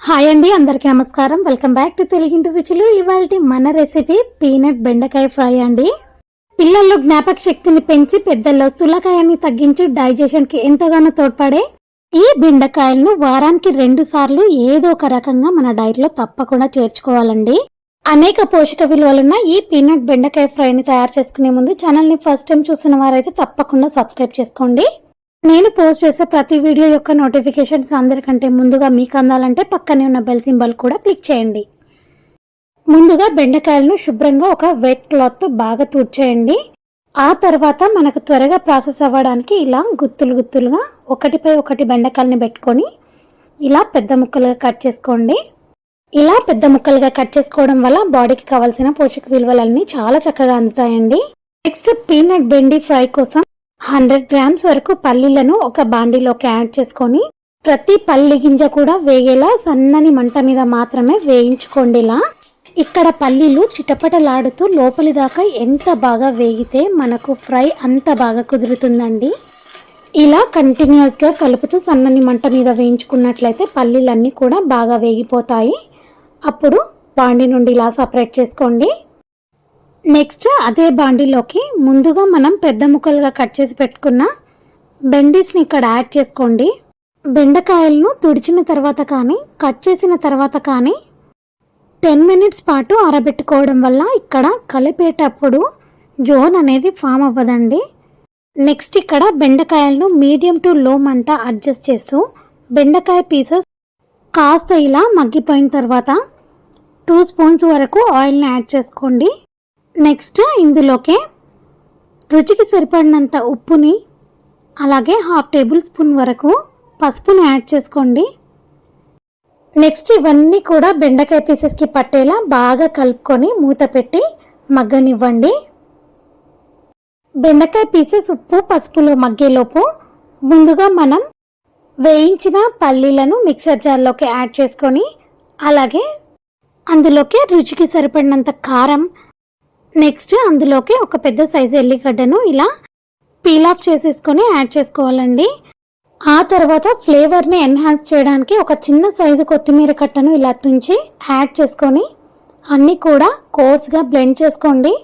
Hi అండి అందరికీ నమస్కారం. వెల్కమ్ బ్యాక్ టు తెలుగింటి రుచులు. ఇవాళ మన రెసిపీ పీనట్ బెండకాయ ఫ్రై అండి. పిల్లల్లో జ్ఞాపక శక్తిని పెంచి పెద్దల్లో స్థూలకాయాన్ని తగ్గించి డైజెషన్కి ఎంతగానో తోడ్పడే ఈ బెండకాయలను వారానికి రెండు సార్లు ఏదో ఒక రకంగా మన డైట్లో తప్పకుండా చేర్చుకోవాలండి. అనేక పోషక విలువలున్న ఈ పీనట్ బెండకాయ ఫ్రైని తయారు చేసుకునే ముందు ఛానల్ని ఫస్ట్ టైం చూస్తున్న వారైతే తప్పకుండా సబ్స్క్రైబ్ చేసుకోండి. నేను పోస్ట్ చేసే ప్రతి వీడియో యొక్క నోటిఫికేషన్స్ అందరికంటే ముందుగా మీకు అందాలంటే పక్కనే ఉన్న బెల్ సింబల్ కూడా క్లిక్ చేయండి. ముందుగా బెండకాయలను శుభ్రంగా ఒక వెట్ క్లాత్తో బాగా తుడిచేయండి. ఆ తర్వాత మనకు త్వరగా ప్రాసెస్ అవ్వడానికి ఇలా గుత్తులు గుత్తులుగా ఒకటిపై ఒకటి బెండకాయలని పెట్టుకొని ఇలా పెద్ద ముక్కలుగా కట్ చేసుకోండి. ఇలా పెద్ద ముక్కలుగా కట్ చేసుకోవడం వల్ల బాడీకి కావాల్సిన పోషక విలువలన్నీ చాలా చక్కగా అందుతాయండి. నెక్స్ట్ పీనట్ బెండి ఫ్రై కోసం హండ్రెడ్ గ్రామ్స్ వరకు పల్లీలను ఒక బాండీలోకి యాడ్ చేసుకొని ప్రతి పల్లి గింజ కూడా వేగేలా సన్నని మంట మీద మాత్రమే వేయించుకోండి ఇలా ఇక్కడ పల్లీలు చిటపటలాడుతూ లోపలి దాకా ఎంత బాగా వేగితే మనకు ఫ్రై అంత బాగా కుదురుతుందండి. ఇలా కంటిన్యూస్గా కలుపుతూ సన్నని మంట మీద వేయించుకున్నట్లయితే పల్లీలన్నీ కూడా బాగా వేగిపోతాయి. అప్పుడు బాండి నుండి ఇలా సపరేట్ చేసుకోండి. నెక్స్ట్ అదే బాండీలోకి ముందుగా మనం పెద్ద ముక్కలుగా కట్ చేసి పెట్టుకున్న బెండీస్ని ఇక్కడ యాడ్ చేసుకోండి. బెండకాయలను తుడిచిన తర్వాత కానీ కట్ చేసిన తర్వాత కానీ టెన్ మినిట్స్ పాటు ఆరబెట్టుకోవడం వల్ల ఇక్కడ కలిపేటప్పుడు జోన్ అనేది ఫామ్ అవ్వదండి. నెక్స్ట్ ఇక్కడ బెండకాయలను మీడియం టు లో మంట అడ్జస్ట్ చేస్తూ బెండకాయ పీసెస్ కాస్త ఇలా మగ్గిపోయిన తర్వాత టూ స్పూన్స్ వరకు ఆయిల్ని యాడ్ చేసుకోండి. నెక్స్ట్ ఇందులోకే రుచికి సరిపడినంత ఉప్పుని అలాగే హాఫ్ టేబుల్ స్పూన్ వరకు పసుపుని యాడ్ చేసుకోండి. నెక్స్ట్ ఇవన్నీ కూడా బెండకాయ పీసెస్కి పట్టేలా బాగా కలుపుకొని మూత పెట్టి మగ్గనివ్వండి. బెండకాయ పీసెస్ ఉప్పు పసుపులో మగ్గేలోపు ముందుగా మనం వేయించిన పల్లీలను మిక్సర్ జార్లోకి యాడ్ చేసుకొని అలాగే అందులోకి రుచికి సరిపడినంత కారం నెక్స్ట్ అందులోకి ఒక పెద్ద సైజు ఎల్లిగడ్డను ఇలా పీల్ ఆఫ్ చేసేసుకొని యాడ్ చేసుకోవాలండి. ఆ తర్వాత ఫ్లేవర్ని ఎన్హాన్స్ చేయడానికి ఒక చిన్న సైజు కొత్తిమీర కట్టను ఇలా తుంచి యాడ్ చేసుకొని అన్నీ కూడా కోర్స్గా బ్లెండ్ చేసుకోండి.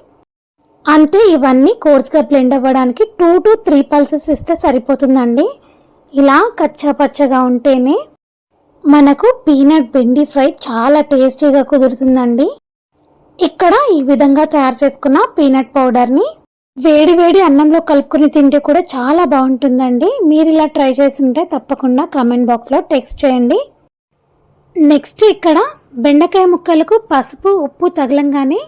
అంటే ఇవన్నీ కోర్స్గా బ్లెండ్ అవ్వడానికి టూ టు త్రీ పల్సెస్ ఇస్తే సరిపోతుందండి. ఇలా కచ్చా పచ్చగా ఉంటేనే మనకు పీనట్ బెండి ఫ్రై చాలా టేస్టీగా కుదురుతుందండి. ఇక్కడ ఈ విధంగా తయారు చేసుకున్న పీనట్ పౌడర్ని వేడి వేడి అన్నంలో కలుపుకొని తింటే కూడా చాలా బాగుంటుందండి. మీరు ఇలా ట్రై చేసి ఉంటే తప్పకుండా కామెంట్ బాక్స్లో టెక్స్ట్ చేయండి. నెక్స్ట్ ఇక్కడ బెండకాయ ముక్కలకు పసుపు ఉప్పు తగలంగానే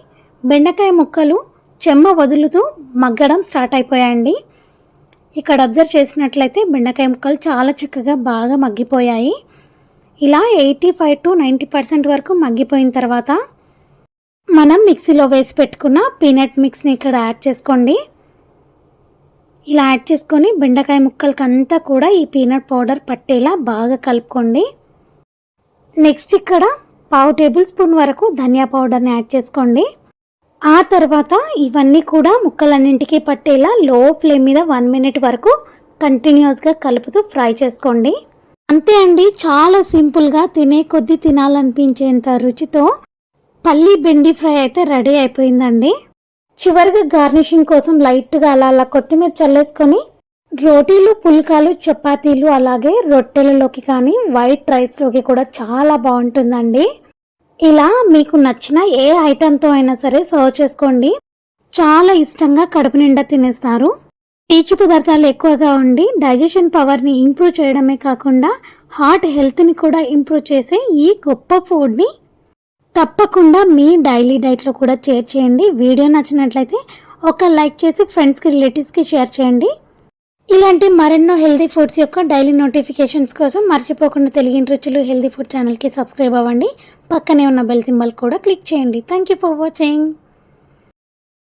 బెండకాయ ముక్కలు చెమ్మ వదులుతూ మగ్గడం స్టార్ట్ అయిపోయాయండి. ఇక్కడ అబ్జర్వ్ చేసినట్లయితే బెండకాయ ముక్కలు చాలా చక్కగా బాగా మగ్గిపోయాయి. ఇలా eighty five to ninety percent వరకు మగ్గిపోయిన తర్వాత మనం మిక్సీలో వేసి పెట్టుకున్న పీనట్ మిక్స్ని ఇక్కడ యాడ్ చేసుకోండి. ఇలా యాడ్ చేసుకొని బెండకాయ ముక్కలకి అంతా కూడా ఈ పీనట్ పౌడర్ పట్టేలా బాగా కలుపుకోండి. నెక్స్ట్ ఇక్కడ పావు టేబుల్ స్పూన్ వరకు ధనియా పౌడర్ని యాడ్ చేసుకోండి. ఆ తర్వాత ఇవన్నీ కూడా ముక్కలన్నింటికి పట్టేలా లో ఫ్లేమ్ మీద వన్ మినిట్ వరకు కంటిన్యూస్గా కలుపుతూ ఫ్రై చేసుకోండి. అంతే అండి చాలా సింపుల్గా తినే కొద్దీ తినాలనిపించేంత రుచితో పల్లి బెండి ఫ్రై అయితే రెడీ అయిపోయిందండి. చివరిగా గార్నిషింగ్ కోసం లైట్గా అలా అలా కొత్తిమీర చల్లేసుకొని రోటీలు పుల్కాలు చపాతీలు అలాగే రొట్టెలలోకి కానీ వైట్ రైస్లోకి కూడా చాలా బాగుంటుందండి. ఇలా మీకు నచ్చిన ఏ ఐటెంతో అయినా సరే సర్వ్ చేసుకోండి. చాలా ఇష్టంగా కడుపు నిండా తినేస్తారు. పీచు పదార్థాలు ఎక్కువగా ఉండి డైజెషన్ పవర్ని ఇంప్రూవ్ చేయడమే కాకుండా హార్ట్ హెల్త్ని కూడా ఇంప్రూవ్ చేసే ఈ గొప్ప ఫుడ్ని తప్పకుండా మీ డైలీ డైట్లో కూడా షేర్ చేయండి. వీడియో నచ్చినట్లయితే ఒక లైక్ చేసి ఫ్రెండ్స్కి రిలేటివ్స్కి షేర్ చేయండి. ఇలాంటి మరెన్నో హెల్తీ ఫుడ్స్ యొక్క డైలీ నోటిఫికేషన్స్ కోసం మర్చిపోకుండా తెలియని రుచులు హెల్తీ ఫుడ్ ఛానల్కి సబ్స్క్రైబ్ అవ్వండి. పక్కనే ఉన్న బెల్ సింబల్ కూడా క్లిక్ చేయండి. Thank you for watching.